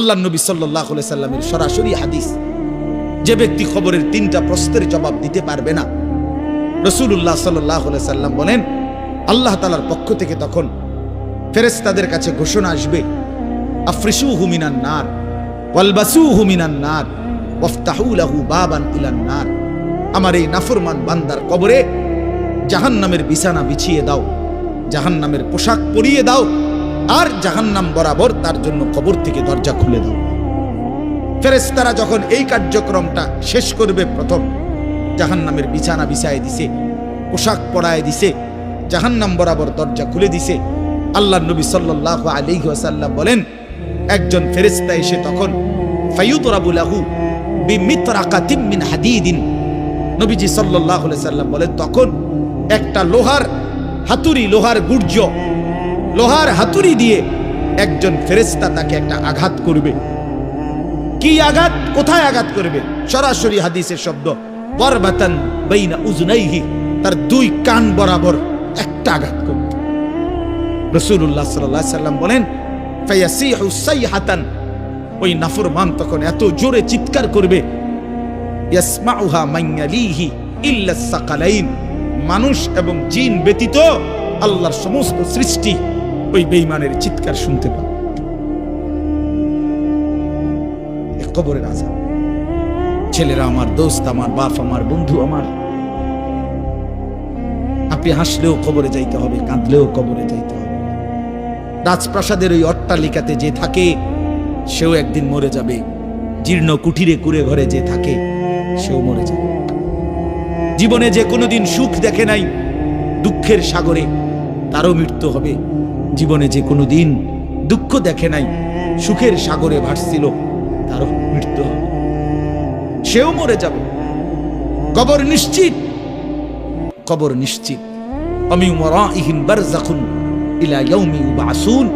আল্লাহ নবী সাল্লাহ সাল্লামের সরাসরি হাদিস। যে ব্যক্তি খবরের তিনটা প্রশ্নের জবাব দিতে পারবে না। রসুল্লাহ সাল্লাহ সাল্লাম বলেন, আল্লাহ তালার পক্ষ থেকে তখন ফেরেস্তাদের কাছে ঘোষণা আসবে আফ্রিসু হুমিনান নার ওয়ালবাসু হুমিনান নার ওয়াফতাহুলাহু বাবান ইলান নার। আমার এই নাফরমান বান্দার কবরে জাহান্নামের বিছানা বিছিয়ে দাও, জাহান্নামের পোশাক পরিয়ে দাও আর জাহান্নাম বরাবর তার জন্য কবর থেকে দরজা খুলে দাও। ফেরেস্তারা যখন এই কার্যক্রমটা শেষ করবে প্রথম, জাহান্নামের বিছানা বিছায় দিছে, পোশাক পরায় দিছে, জাহান্নাম বরাবর দরজা খুলে দিছে আল্লাহ নবী সাল্লাহ আলাইহি ওয়াসাল্লাম বলেন, একজন ফেরেস্তা এসে তখন ফায়ুতরাবুলাহু বিমিতরাকাতিম মিন হাদিদিন। নবীজি সাল্লাহ সাল্লাম বলেন, তখন একটা লোহার, হাতুড়ি লোহার গুর্জ লোহার হাতুড়ি দিয়ে একজন ফেরেস্তা তাকে একটা আঘাত করবে। কি আঘাত? কোথায় আঘাত করবে? সরাসরি হাদিসের শব্দ, বরবাতান বাইনা উজনাইহি, তার দুই কান বরাবর একটা আঘাত করবে। রসুল্লাহ সাল্লাহ সাল্লাম বলেন, ফায়াসিহু সাইহাতান। ওই নাফরমান তখন এত জোরে চিৎকার করবে ইল্লা সাকালাইন। মানুষ এবং জিন ব্যতীত আল্লাহর সমস্ত সৃষ্টি ওই বেঈমানের চিৎকার শুনতে পাবে কবরের আজাব ছেলেরা আমার দোস্ত, আমার বাপ, আমার বন্ধু, আমার। আপনি হাসলেও কবরে যাইতে হবে, কাঁদলেও কবরে যাইতে হবে। রাজপ্রাসাদের ওই অট্টালিকাতে যে থাকে, সেও একদিন মরে যাবে। জীর্ণ কুঠিরে কুড়ে ঘরে যে থাকে, সেও মরে যাবে। জীবনে যে কোনোদিন সুখ দেখে নাই, দুঃখের সাগরে তারও মৃত্যু হবে। জীবনে যে কোনো দিন দুঃখ দেখে নাই, সুখের সাগরে ভাসছিল, তারও মৃত্যু হবে। সেও মরে যাবে। কবর নিশ্চিত। কবর নিশ্চিত। আমি ওয়ারাইহিম বারযাখুন ইলা ইয়াউমি ইউবাসুন।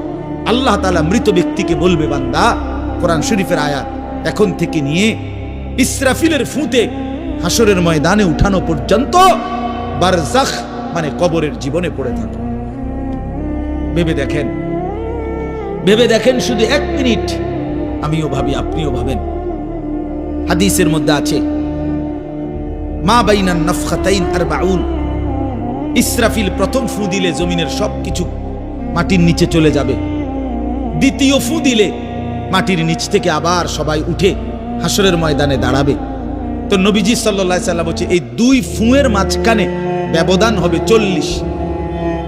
আল্লাহ তাআলা মৃত ব্যক্তিকে বলবে, বান্দা, কোরআন শরীফের আয়াত এখন থেকে নিয়ে ইসরাফিলের ফুঁতে হাসরের ময়দানে উঠানো পর্যন্ত বারজাখ মানে কবরের জীবনে পড়ে থাকে। ভেবে দেখেন। ভেবে দেখেন শুধু এক মিনিট। আমিও ভাবি, আপনিও ভাবেন। হাদিসের মধ্যে আছে, মা বাইনান নফখাতাইন আর বাউন ইসরাফিল প্রথম ফু দিলে জমিনের সব কিছু মাটির নিচে চলে যাবে। দ্বিতীয় ফু দিলে মাটির নিচ থেকে আবার সবাই উঠে হাসরের ময়দানে দাঁড়াবে। তো নবীজি সাল্লা সাল্লাম হচ্ছে এই দুই ফুঁয়ের মাঝখানে ব্যবধান হবে চল্লিশ।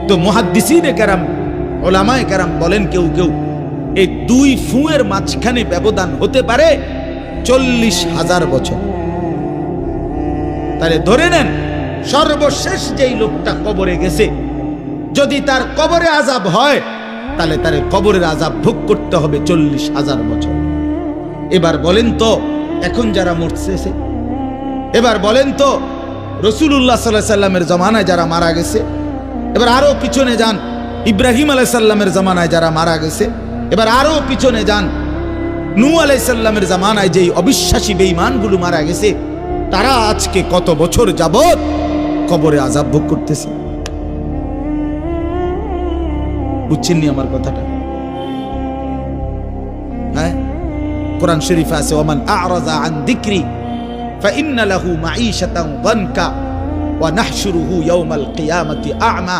তো মহাদ্দিসিনে কেরাম ওলামায় কারাম বলেন কেউ কেউ, এই দুই ফুঁয়ের মাঝখানে ব্যবধান হতে পারে চল্লিশ হাজার বছর। তাহলে ধরে নেন, সর্বশেষ যেই লোকটা কবরে গেছে, যদি তার কবরে আজাব হয়, তাহলে তার কবরের আজাব ভোগ করতে হবে চল্লিশ হাজার বছর। এবার বলেন তো, এখন যারা মরছে এবার বলেন তো রসুল্লাহ সাল্লাহ সাল্লামের জমানায় যারা মারা গেছে, এবার আরও পিছনে যান ইব্রাহিম আলাই সাল্লামের জামানায় যারা মারা গেছে এবার আরো পিছনে যান নু আলাই সাল্লামের জামানায় যেই অবিশ্বাসী বেঈমানগুলো মারা গেছে তারা আজকে কত বছর যাবত কবরে আজাব ভোগ করতেছে বুঝছেননি আমার কথাটা হ্যাঁ কোরআন শরীফে আছে ওমান আরাজা আন দিকরি فإن له معيشة ضنكا ونحشره يوم القيامة أعمى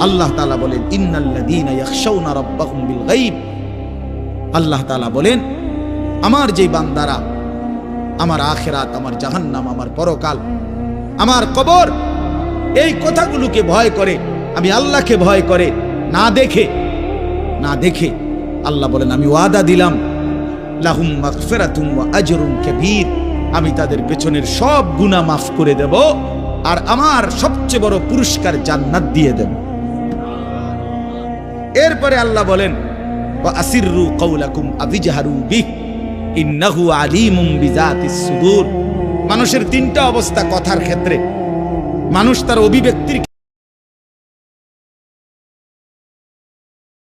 আল্লাহ তালা বলেন বিল আল্লাহ তালা বলেন, আমার যে বান্দারা, আমার আখেরাত, আমার জাহান্নাম, আমার পরকাল, আমার কবর, এই কথাগুলোকে ভয় করে, আমি আল্লাহকে ভয় করে, না দেখে না দেখে আল্লাহ বলেন, আমি ওয়াদা দিলাম, লাহুম মাগফিরাতুম ওয়া আমি তাদের পেছনের সব গুনাহ মাফ করে দেব, আর আমার সবচেয়ে বড় পুরস্কার জান্নাত দিয়ে দেব। এরপরে আল্লাহ বলেন সুদূর। মানুষের তিনটা অবস্থা কথার ক্ষেত্রে। মানুষ তার অভিব্যক্তির